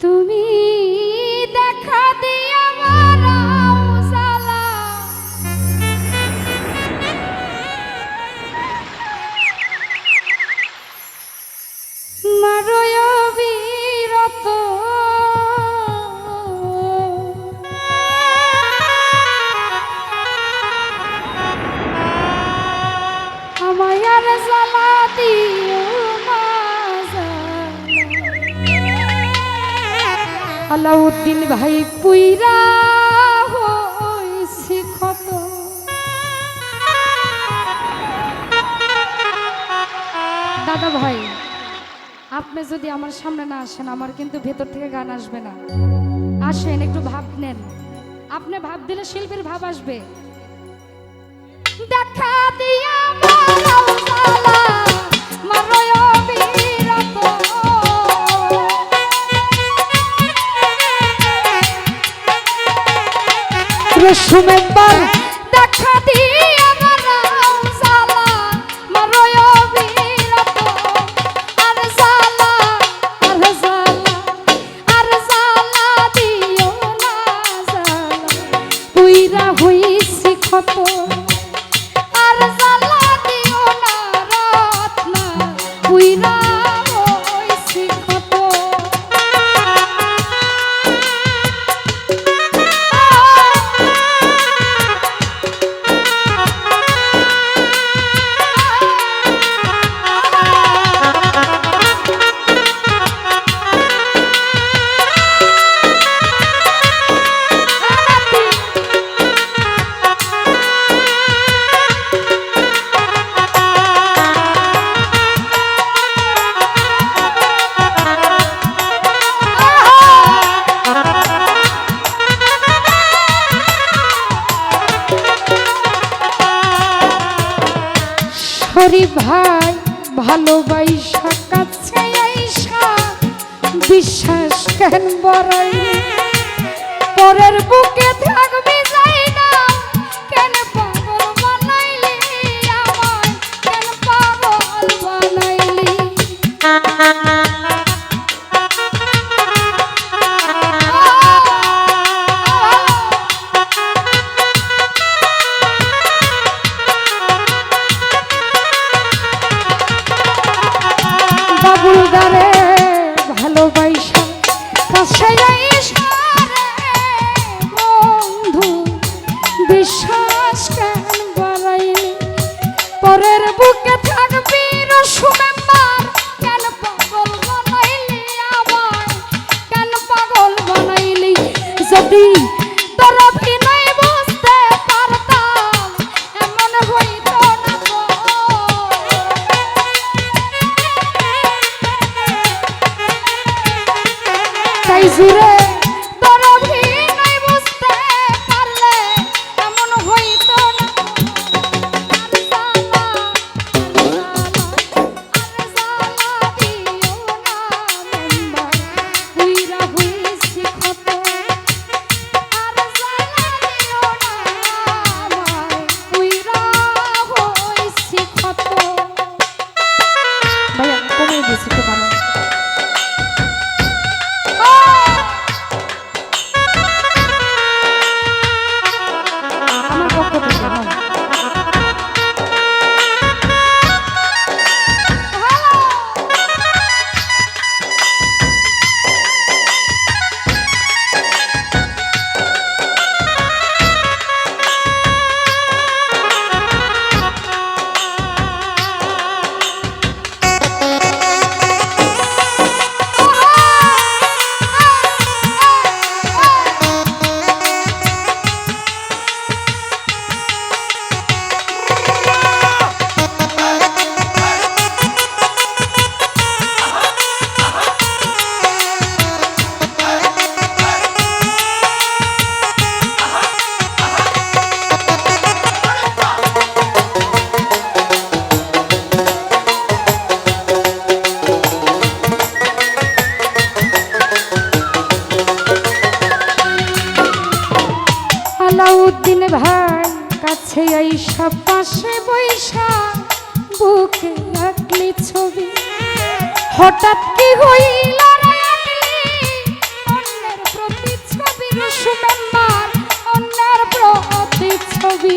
তুমি আলাউদ্দিন ভাই পুইরা দাদা ভাই, আপনি যদি আমার সামনে না আসেন, আমার কিন্তু ভেতর থেকে গান আসবে না। আসেন, একটু ভাব নেন। আপনি ভাব দিলে শিল্পীর ভাব আসবে। দেখা দিয়া রসুমেম্বার দেখা দিয়া মারাও শরীফ ভাই ভালোবাসা কাছে আইসা, বিশ্বাস কেন বড়াই? পরের বুকে থাকবে যাই না, কেন পাগল বানাইলি আমায়? কেন পাগল বানাইলি? বাবুল গারে জুড়ে কাছে আইসা, পাশে বৈশা বুকে আঁকলি ছবি। হঠাৎ কি হইল অন্যের প্রতি ছবি রসুমেম্বার অন্যের প্রতি ছবি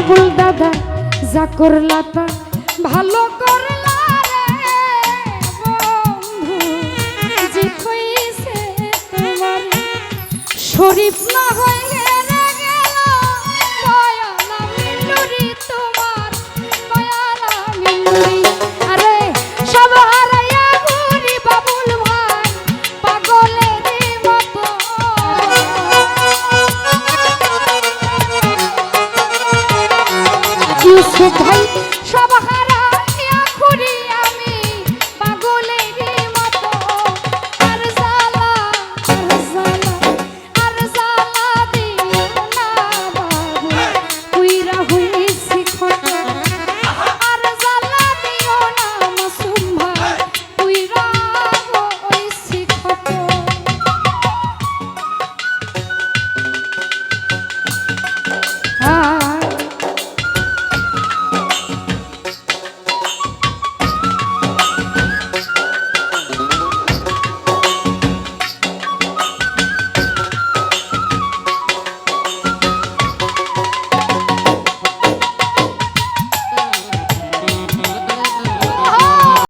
বাবুল দাদা যা করলা তা। ভালো করলা শরীফ না হয় মানুষ ধন